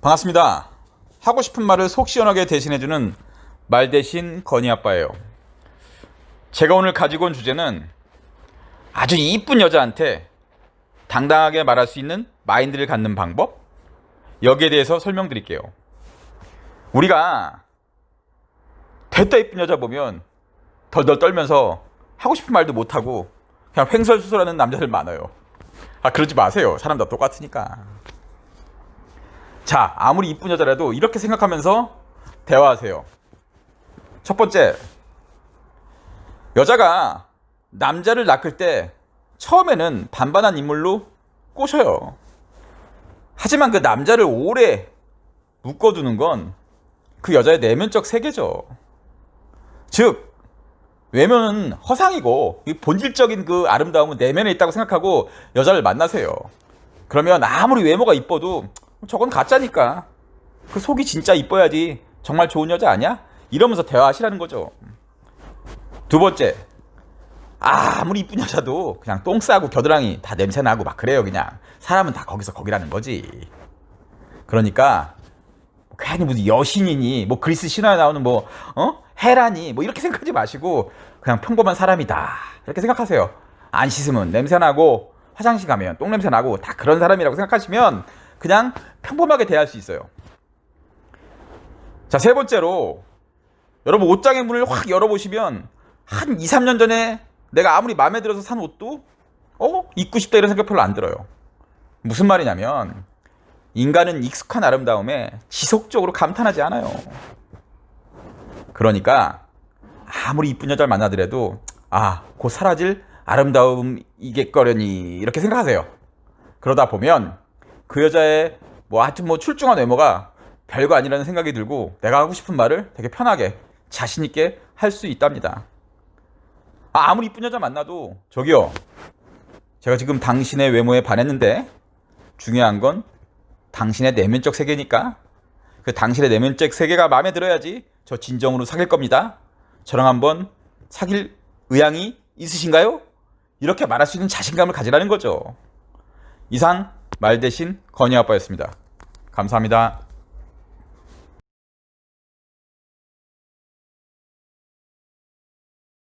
반갑습니다. 하고 싶은 말을 속 시원하게 대신해주는 말 대신 건희 아빠예요. 제가 오늘 가지고 온 주제는 아주 이쁜 여자한테 당당하게 말할 수 있는 마인드를 갖는 방법? 여기에 대해서 설명드릴게요. 우리가 됐다 이쁜 여자 보면 덜덜 떨면서 하고 싶은 말도 못하고 그냥 횡설수설하는 남자들 많아요. 아 그러지 마세요. 사람 다 똑같으니까. 자, 아무리 이쁜 여자라도 이렇게 생각하면서 대화하세요. 첫 번째, 여자가 남자를 낚을 때 처음에는 반반한 인물로 꼬셔요. 하지만 그 남자를 오래 묶어두는 건 그 여자의 내면적 세계죠. 즉, 외면은 허상이고 이 본질적인 그 아름다움은 내면에 있다고 생각하고 여자를 만나세요. 그러면 아무리 외모가 이뻐도 저건 가짜니까 그 속이 진짜 이뻐야지 정말 좋은 여자 아니야? 이러면서 대화하시라는 거죠. 두 번째, 아무리 이쁜 여자도 그냥 똥 싸고 겨드랑이 다 냄새 나고 막 그래요 그냥 사람은 다 거기서 거기라는 거지. 그러니까 괜히 무슨 여신이니 뭐 그리스 신화에 나오는 뭐 어? 헤라니 뭐 이렇게 생각하지 마시고 그냥 평범한 사람이다 이렇게 생각하세요. 안 씻으면 냄새 나고 화장실 가면 똥 냄새 나고 다 그런 사람이라고 생각하시면 그냥 평범하게 대할 수 있어요. 자, 세 번째로 여러분 옷장의 문을 확 열어보시면 한 2, 3년 전에 내가 아무리 마음에 들어서 산 옷도 어? 입고 싶다 이런 생각 별로 안 들어요. 무슨 말이냐면 인간은 익숙한 아름다움에 지속적으로 감탄하지 않아요. 그러니까 아무리 이쁜 여자를 만나더라도 아, 곧 사라질 아름다움이겠거려니 이렇게 생각하세요. 그러다 보면 그 여자의 뭐 하여튼 뭐 출중한 외모가 별거 아니라는 생각이 들고 내가 하고 싶은 말을 되게 편하게 자신 있게 할 수 있답니다. 아, 아무리 이쁜 여자 만나도 저기요. 제가 지금 당신의 외모에 반했는데 중요한 건 당신의 내면적 세계니까 그 당신의 내면적 세계가 마음에 들어야지 저 진정으로 사귈 겁니다. 저랑 한번 사귈 의향이 있으신가요? 이렇게 말할 수 있는 자신감을 가지라는 거죠. 이상 말 대신 건희 아빠였습니다. 감사합니다.